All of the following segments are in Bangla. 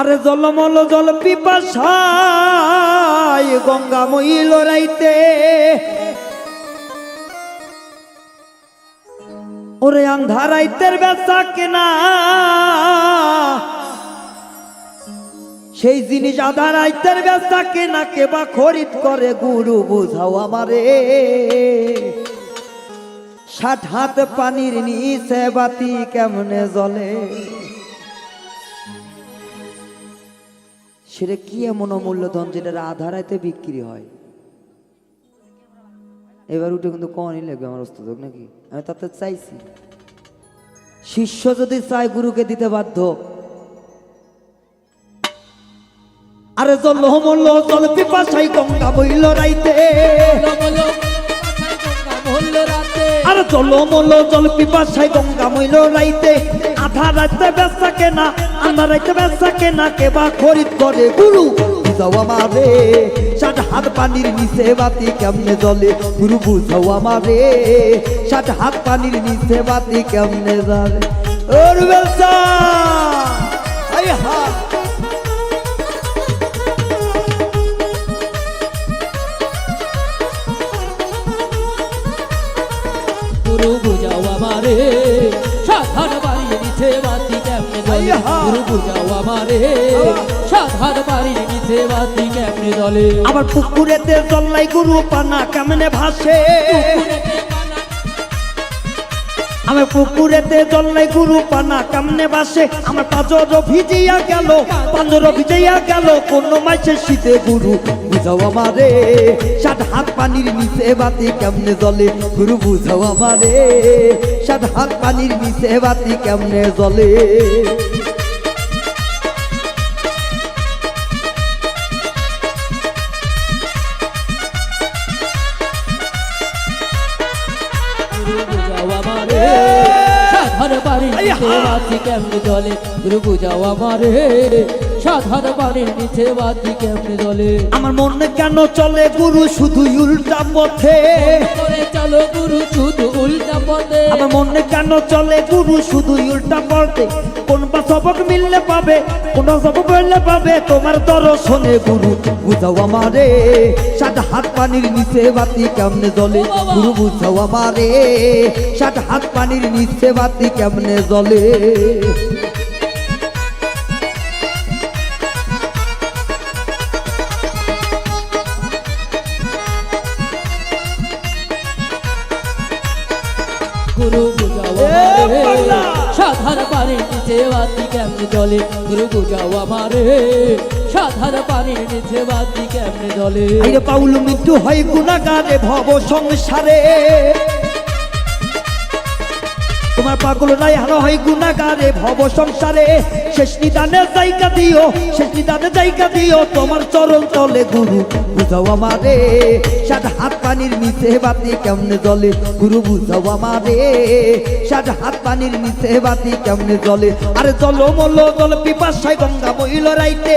আরে জলমল জল পিপাসায় গঙ্গা মহিল রাইতে। ওরে আন্ধারাইতের বেচা কেনা। সেই জিনিস আধারাইতের বেচা কেনা কে বা খরিদ করে গুরু বুঝাও আমারে। ষাট হাত পানির নিচে বাতি কেমনে জলে সেটা কি এমন অমূল্য ধন যেটা আধারাইতে বিক্রি হয়? এবার উঠে কিন্তু কনই লাগবে আমার অস্ত নাকি? আমি তাতে চাইছি। শিষ্য যদি চাই গুরুকে দিতে বাধ্য, আরে জল হমল জল পিপাসাই গঙ্গা বইল রাইতে। আরে জল মল্ল জল পিপাসাই গঙ্গা মইল রাইতে। আধা রাইতে বেচা কেনা, আধা রাইতে বেচা কেনা কে বা খরিদ করে গুরু। বুঝাও আমারে, ষাট হাত পানির নিচে বাতি কেমনে জলে গুরু, বুঝাও আমারে, ষাট হাত পানির নিচে বাতি কেমনে জলে ওর বেচা আই হা! আমারে সাধার বাড়ির নিচে বাতি কেমনে জলে! গুরু বুঝাও আমারে। সাধার বাড়ির নিচে বাতি কেমনে জলে আবার পুকুরেতে জল্লাই গুরু পানা কেমনে ভাসে? আমার পুকুরেতে জল্লাই গুরু পানা কেমনে বাসে? আমার পাঁচর ভিজিয়া গেল পাঁচর ভিজিয়া গেল, কোন মাসে শীতে গুরু, বুঝাও আমারে। সাত হাত পানির নিচে বাতি কেমনে জলে গুরু, বুঝাও আমারে। সাত হাত পানির নিচে বাতি কেমনে জলে গুরু বুঝাও আমারে। সাধার বাড়ির নিচে বাতি কেমনে জলে গুরু বুঝাও আমারে। সাধার বাড়ির নিচে বাতি কেমনে জলে আমার মনে কেন চলে গুরু শুধু উল্টা পথে? করে চলো গুরু শুধু পথে আমার মনে কেন চলে গুরু? শুধু উল্টা পড়তে। কোন বা সবক মিললে পাবে, কোন সবক মিললে পাবে? তোমার দর্শনে গুরু, বুঝাও আমারে। সাত হাত পানির নিচে বাতি কেমনে জলে গুরু, বুঝাও আমারে। সাত হাত পানির নিচে বাতি কেমনে জ্বলে? গুরু বুঝাও! সাধার পানির নিচে বাতি কেমনে জলে গুরু বুঝাও আমারে। সাধার পানির নিচে বাতি কেমনে জলে পাউল মৃত্যু হয় গুণাগারে ভব সংসারে। তোমার পাগল নাই, হারা হয় গুণাগারে, ভব সংসারে। শেষ নিদানের জায়গা দিও, শেষ নিদানের জায়গা দিও, তোমার চরণ তলে গুরু বুঝাও আমারে। সাত হাত পানির নিচে বাতি কেমনে জলে গুরু বুঝাও আমারে। সাত হাত পানির নিচে বাতি কেমনে জলে আরে জল মল জল পিপাসায় গঙ্গা মহিল রাইতে।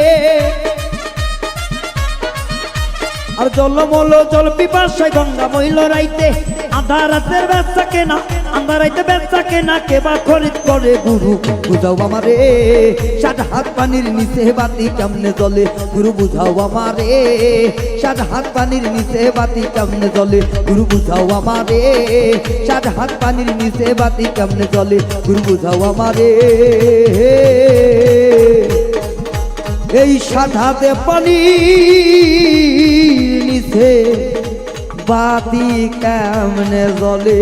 আর জল মল জল পিপাসায় গঙ্গা মহিল রাইতে। আধা রাতের ব্যবসা কেনা আধা রাইতে ব্যবসা কেনা, কেবা খরিদ করে গুরু। বুঝাও আমারে, সাত হাত পানির নিচে বাতি কেমনে জলে গুরু, বুঝাও আমারে, সাত হাত পানির নিচে বাতি কেমনে জলে গুরু, বুঝাও আমারে, সাত হাত পানির নিচে বাতি কেমনে জলে গুরু, বুঝাও আমারে। এই সাধাতে পানি নিচে বাতি কেমনে জলে